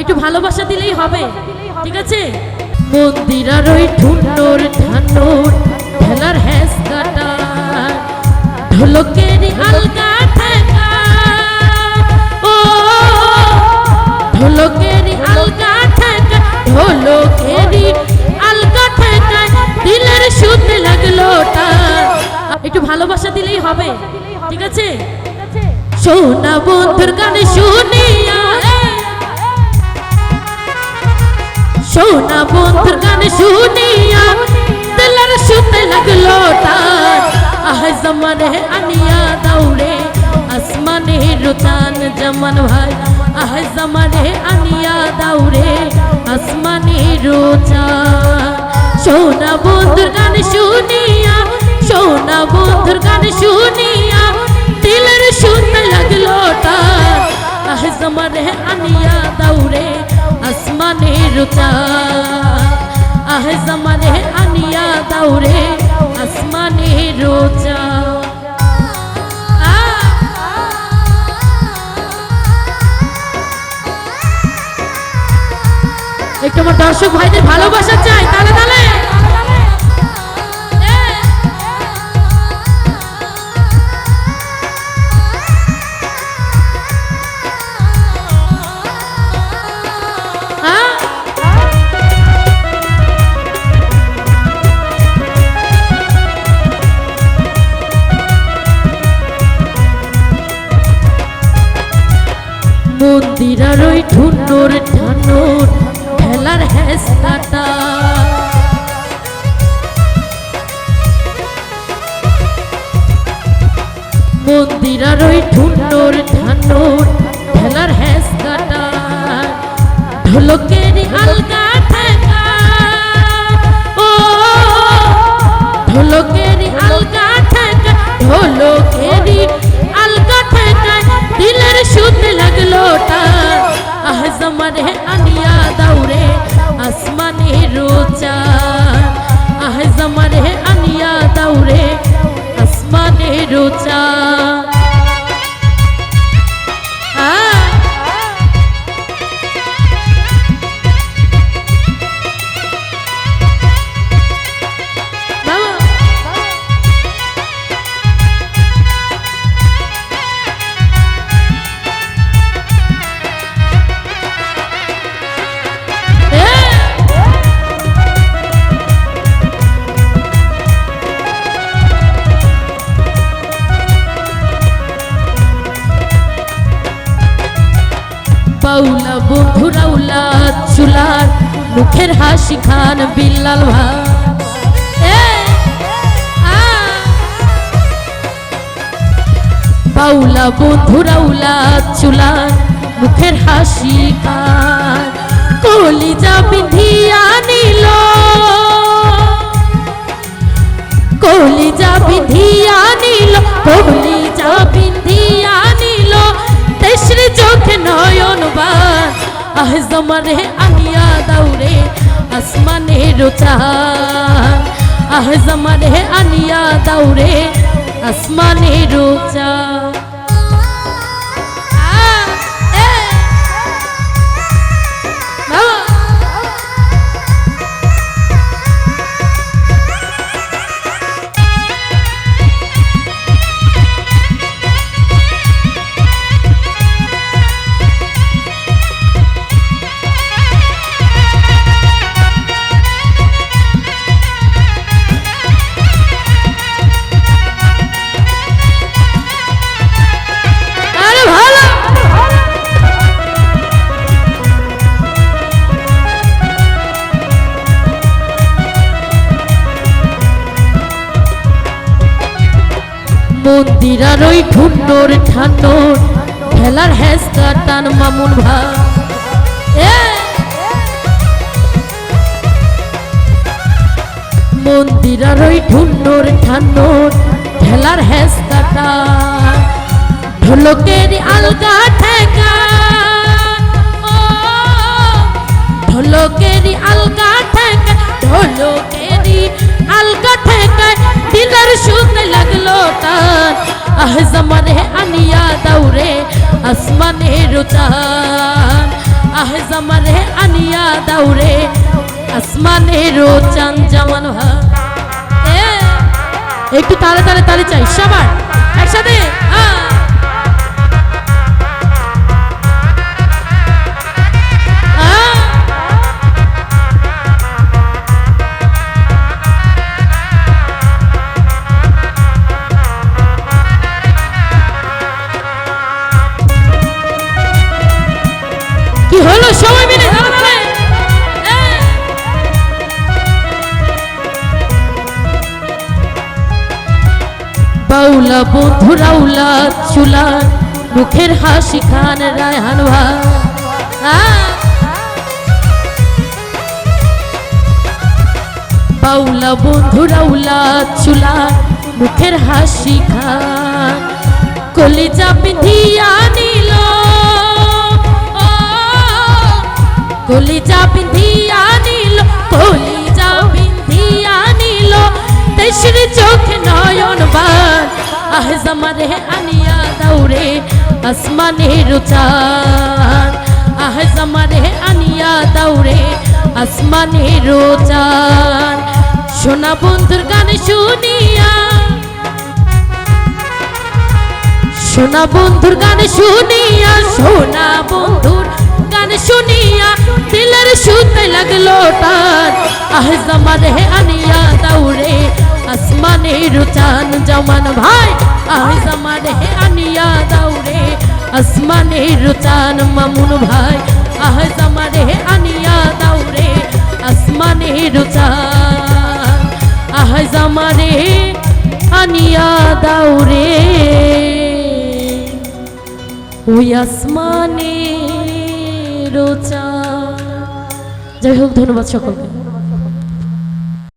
একটু ভালোবাসা দিলেই হবে, ঠিক আছে? মন্দিরার ওই ঠুন্ডোর ঠান্ডোর ঠেলার হ্যাস কাটা ঢোলকের আলগা ঠেকা। ও, ঢোলকের আলগা ঠেকা, ঢোলকের আলগা ঠেকা, দিলের শুতে লাগল একটু ভালোবাসা দিলেই হবে, ঠিক আছে? সোনা বন্ধুর গান শুনিয়া সোনা বন্ধুর গান শুনিয়া দিলের শুতে লাগল টান আহ জমানে আনিয়া দৌড়ে আসমানে রুতান জমান ভাই আহ জমানে আনিয়া দৌড়ে আসমানে রুচান সোনা বন্ধুর গান শুনিয়া সোনা বন্ধুর গান শুনিয়া দিলের শুনতে লাগল টান আহ জমানে আনিয়া দৌড়ে রুচান আহ জমানে আনিয়া দৌড়ে আসমানে রোজা একটু আমার দর্শক ভাইদের ভালোবাসা চাই তাহলে তালে হ্যাস কাটা মন্দিরার ওই ঠুন্ডোর ঠান্ডোর ঠেলার হ্যাস কাটা ঢোলকের আলগা ঠেকা। ঢোলকের আলগা ঠেকা, ঢোলকের আলগা ঠেকা। দিলের লাগল আহ জমারে আনিয়া দৌড়ে আসমানে রোচান বাউলা বন্ধুরাউলা চুলার মুখের হাসি খান বিল্লাল ভাই। এ, বন্ধুর বন্ধুরাউলা চুলার মুখের হাসি খান। কলিজা বিধিয়া নিল। আহ জমারে আনিয়া দাউরে আসমানে রোচান আহ জমারে আনিয়া দাউরে আসমানে রোচান মন্দিরার ওই ঠুন্ডোর ঠান্ডোর, খেলার হ্যাস টান মামুন ভাই! মন্দিরার ওই ঠুন্ডোর ঠান্ডোর, খেলার হ্যাস ঢোলকের আলগা আহ জমানে আনিয়া দৌড়ে আসমানে রুচান আহে হে আনিয়া দৌড়ে আসমানে চান জামান একটু তালে তালে তালে চাই সবার একসাথে বাউলা বন্ধু রাউলা, চুলা, মুখের হাসি খান রায়হান আ। বাউলা, বন্ধু রাউলা, চুলা, মুখের হাসি খান কলিজা বিধিয়া নিল। কলিজা বিধিয়া আহ জামারে আনিয়া দৌড়ে আসমানের চান আহ জামারে আনিয়া দৌড়ে আসমানের চান সোনা বন্ধুর গান শুনিয়া সোনা বন্ধুর গান শুনিয়া সোনা বন্ধুর গান শুনিয়া দিলের সুতে লাগল টান আহ জামানে আনিয়া দৌড়ে আসমানের চান জমান ভাই আহ জামানে আনিয়া দৌড়ে আসমানের চান মামুন ভাই আহ জামানে আনিয়া দৌড়ে আসমানের চান আহ জামানে আনিয়া দৌড়ে ওই আসমানে রোচা যাই হোক, ধন্যবাদ সকলকে।